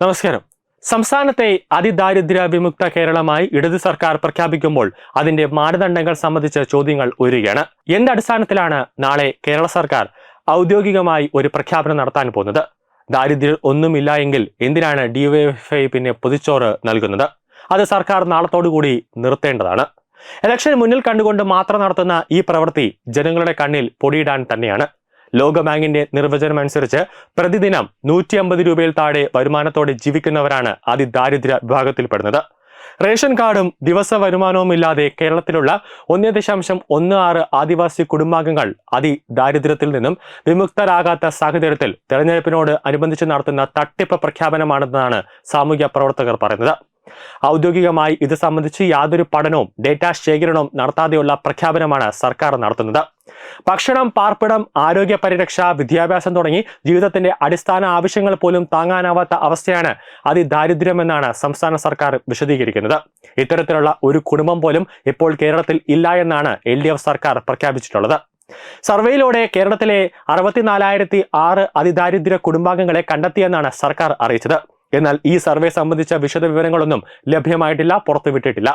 നമസ്കാരം. സംസ്ഥാനത്തെ അതിദാരിദ്ര്യ വിമുക്ത കേരളമായി ഇടത് സർക്കാർ പ്രഖ്യാപിക്കുമ്പോൾ അതിന്റെ മാനദണ്ഡങ്ങൾ സംബന്ധിച്ച ചോദ്യങ്ങൾ ഉയരുകയാണ്. എന്തടിസ്ഥാനത്തിലാണ് നാളെ കേരള സർക്കാർ ഔദ്യോഗികമായി ഒരു പ്രഖ്യാപനം നടത്താൻ പോകുന്നത്. ദാരിദ്ര്യം ഒന്നുമില്ല എങ്കിൽ എന്തിനാണ് ഡിവൈഎഫ്ഐ പിന്നെ പൊതിച്ചോറ് നൽകുന്നത്? അത് സർക്കാർ നാളത്തോടുകൂടി നിർത്തേണ്ടതാണ്. ഇലക്ഷൻ മുന്നിൽ കണ്ടുകൊണ്ട് മാത്രം നടത്തുന്ന ഈ പ്രവൃത്തി ജനങ്ങളുടെ കണ്ണിൽ പൊടിയിടാൻ തന്നെയാണ്. ലോകബാങ്കിന്റെ നിർവചനം അനുസരിച്ച് പ്രതിദിനം നൂറ്റി അമ്പത് രൂപയിൽ താഴെ വരുമാനത്തോടെ ജീവിക്കുന്നവരാണ് അതിദാരിദ്ര്യ വിഭാഗത്തിൽപ്പെടുന്നത്. റേഷൻ കാർഡും ദിവസ വരുമാനവും ഇല്ലാതെ കേരളത്തിലുള്ള ഒന്ന് ദശാംശം ഒന്ന് ആറ് ആദിവാസി കുടുംബാംഗങ്ങൾ അതിദാരിദ്ര്യത്തിൽ നിന്നും വിമുക്തരാകാത്ത സാഹചര്യത്തിൽ തെരഞ്ഞെടുപ്പിനോട് അനുബന്ധിച്ച് നടത്തുന്ന തട്ടിപ്പ് പ്രഖ്യാപനമാണെന്നാണ് സാമൂഹ്യ പ്രവർത്തകർ പറയുന്നത്. ഔദ്യോഗികമായി ഇത് സംബന്ധിച്ച് യാതൊരു പഠനവും ഡേറ്റാ ശേഖരണവും നടത്താതെയുള്ള പ്രഖ്യാപനമാണ് സർക്കാർ നടത്തുന്നത്. ഭക്ഷണം പാർപ്പിടം ആരോഗ്യ പരിരക്ഷ വിദ്യാഭ്യാസം തുടങ്ങി ജീവിതത്തിന്റെ അടിസ്ഥാന ആവശ്യങ്ങൾ പോലും താങ്ങാനാവാത്ത അവസ്ഥയാണ് അതിദാരിദ്ര്യമെന്നാണ് സംസ്ഥാന സർക്കാർ വിശദീകരിക്കുന്നത്. ഇത്തരത്തിലുള്ള ഒരു കുടുംബം പോലും ഇപ്പോൾ കേരളത്തിൽ ഇല്ല എന്നാണ് എൽ സർക്കാർ പ്രഖ്യാപിച്ചിട്ടുള്ളത്. സർവേയിലൂടെ കേരളത്തിലെ അറുപത്തിനാലായിരത്തി ആറ് അതിദാരിദ്ര്യ കുടുംബാംഗങ്ങളെ കണ്ടെത്തിയെന്നാണ് സർക്കാർ അറിയിച്ചത്. എന്നാൽ ഈ സർവേ സംബന്ധിച്ച വിശദ വിവരങ്ങളൊന്നും ലഭ്യമായിട്ടില്ല പുറത്തുവിട്ടിട്ടില്ല.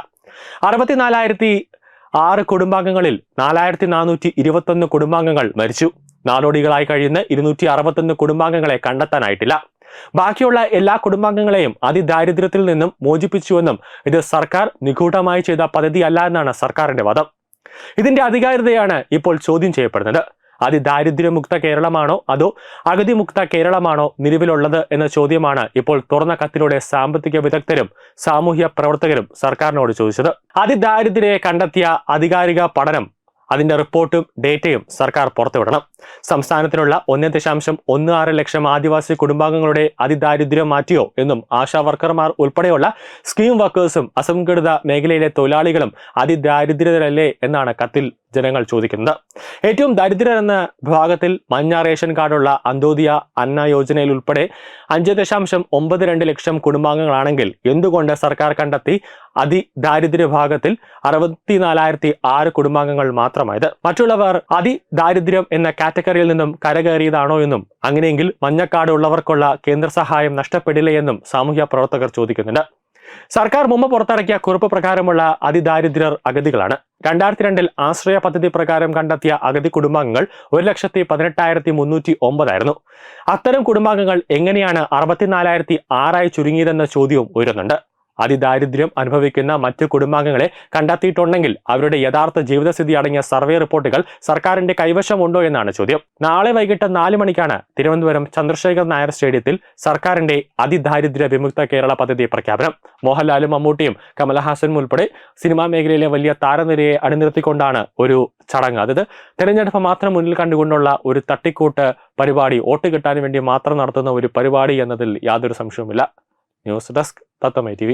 അറുപത്തിനാലായിരത്തി ആറ് കുടുംബാംഗങ്ങളിൽ നാലായിരത്തി നാനൂറ്റി ഇരുപത്തൊന്ന് കുടുംബാംഗങ്ങൾ മരിച്ചു. നാടോടികളായി കഴിയുന്ന ഇരുന്നൂറ്റി അറുപത്തൊന്ന് കുടുംബാംഗങ്ങളെ കണ്ടെത്താനായിട്ടില്ല. ബാക്കിയുള്ള എല്ലാ കുടുംബാംഗങ്ങളെയും അതിദാരിദ്ര്യത്തിൽ നിന്നും മോചിപ്പിച്ചുവെന്നും ഇത് സർക്കാർ നിഗൂഢമായി ചെയ്ത പദ്ധതിയല്ല എന്നാണ് സർക്കാരിന്റെ വാദം ഇതിന്റെ അധികാരിതയാണ് ഇപ്പോൾ ചോദ്യം ചെയ്യപ്പെടുന്നത്. അതിദാരിദ്ര്യമുക്ത കേരളമാണോ അതോ അഗതിമുക്ത കേരളമാണോ നിലവിലുള്ളത് എന്ന ചോദ്യമാണ് ഇപ്പോൾ തുറന്ന കത്തിലൂടെ സാമ്പത്തിക വിദഗ്ധരും സാമൂഹ്യ പ്രവർത്തകരും സർക്കാരിനോട് ചോദിച്ചത്. അതിദാരിദ്ര്യയെ കണ്ടെത്തിയ അധികാരിക പഠനം അതിന്റെ റിപ്പോർട്ടും ഡേറ്റയും സർക്കാർ പുറത്തുവിടണം. സംസ്ഥാനത്തിനുള്ള ഒന്ന് ദശാംശം ഒന്ന് ആറ് ലക്ഷം ആദിവാസി കുടുംബാംഗങ്ങളുടെ അതിദാരിദ്ര്യം മാറ്റിയോ എന്നും ആശാ വർക്കർമാർ ഉൾപ്പെടെയുള്ള സ്കീം വർക്കേഴ്സും അസംഘടിത മേഖലയിലെ തൊഴിലാളികളും അതിദാരിദ്ര്യരല്ലേ എന്നാണ് കത്തിൽ ജനങ്ങൾ ചോദിക്കുന്നത്. ഏറ്റവും ദരിദ്രർ എന്ന വിഭാഗത്തിൽ മഞ്ഞ റേഷൻ കാർഡുള്ള അന്തോദിയ അന്ന യോജനയിൽ ഉൾപ്പെടെ അഞ്ച് ദശാംശം ഒമ്പത് രണ്ട് ലക്ഷം കുടുംബാംഗങ്ങളാണെങ്കിൽ എന്തുകൊണ്ട് സർക്കാർ കണ്ടെത്തി അതിദാരിദ്ര്യ വിഭാഗത്തിൽ അറുപത്തിനാലായിരത്തി ആറ് കുടുംബാംഗങ്ങൾ മാത്രമായത്? മറ്റുള്ളവർ അതിദാരിദ്ര്യം എന്ന കാറ്റഗറിയിൽ നിന്നും കരകയറിയതാണോ എന്നും അങ്ങനെയെങ്കിൽ മഞ്ഞക്കാട് ഉള്ളവർക്കുള്ള കേന്ദ്ര സഹായം നഷ്ടപ്പെടില്ലേ എന്നും സാമൂഹ്യ പ്രവർത്തകർ ചോദിക്കുന്നുണ്ട്. സർക്കാർ മുമ്പ് പുറത്തിറക്കിയ കുറിപ്പ് പ്രകാരമുള്ള അതിദാരിദ്ര്യർ അഗതികളാണ്. രണ്ടായിരത്തി രണ്ടിൽ ആശ്രയ പദ്ധതി പ്രകാരം കണ്ടെത്തിയ അഗതി കുടുംബാംഗങ്ങൾ ഒരു ലക്ഷത്തി പതിനെട്ടായിരത്തി മുന്നൂറ്റി ഒമ്പതായിരുന്നു. അത്തരം കുടുംബാംഗങ്ങൾ എങ്ങനെയാണ് അറുപത്തിനാലായിരത്തി ആറായി ചുരുങ്ങിയതെന്ന ചോദ്യവും ഉയരുന്നുണ്ട്. അതിദാരിദ്ര്യം അനുഭവിക്കുന്ന മറ്റു കുടുംബാംഗങ്ങളെ കണ്ടെത്തിയിട്ടുണ്ടെങ്കിൽ അവരുടെ യഥാർത്ഥ ജീവിതസ്ഥിതി അടങ്ങിയ സർവേ റിപ്പോർട്ടുകൾ സർക്കാരിന്റെ കൈവശമുണ്ടോ എന്നാണ് ചോദ്യം. നാളെ വൈകിട്ട് നാല് മണിക്കാണ് തിരുവനന്തപുരം ചന്ദ്രശേഖർ നായർ സ്റ്റേഡിയത്തിൽ സർക്കാരിന്റെ അതിദാരിദ്ര്യ വിമുക്ത കേരള പദ്ധതി പ്രഖ്യാപനം. മോഹൻലാലും മമ്മൂട്ടിയും കമലഹാസനും ഉൾപ്പെടെ സിനിമാ മേഖലയിലെ വലിയ താരനിരയെ അണിനിർത്തിക്കൊണ്ടാണ് ഒരു ചടങ്ങ്. അതായത് തെരഞ്ഞെടുപ്പ് മാത്രം മുന്നിൽ കണ്ടുകൊണ്ടുള്ള ഒരു തട്ടിക്കൂട്ട് പരിപാടി വോട്ട് കിട്ടാൻ വേണ്ടി മാത്രം നടത്തുന്ന ഒരു പരിപാടി എന്നതിൽ യാതൊരു സംശയവുമില്ല. news das datamente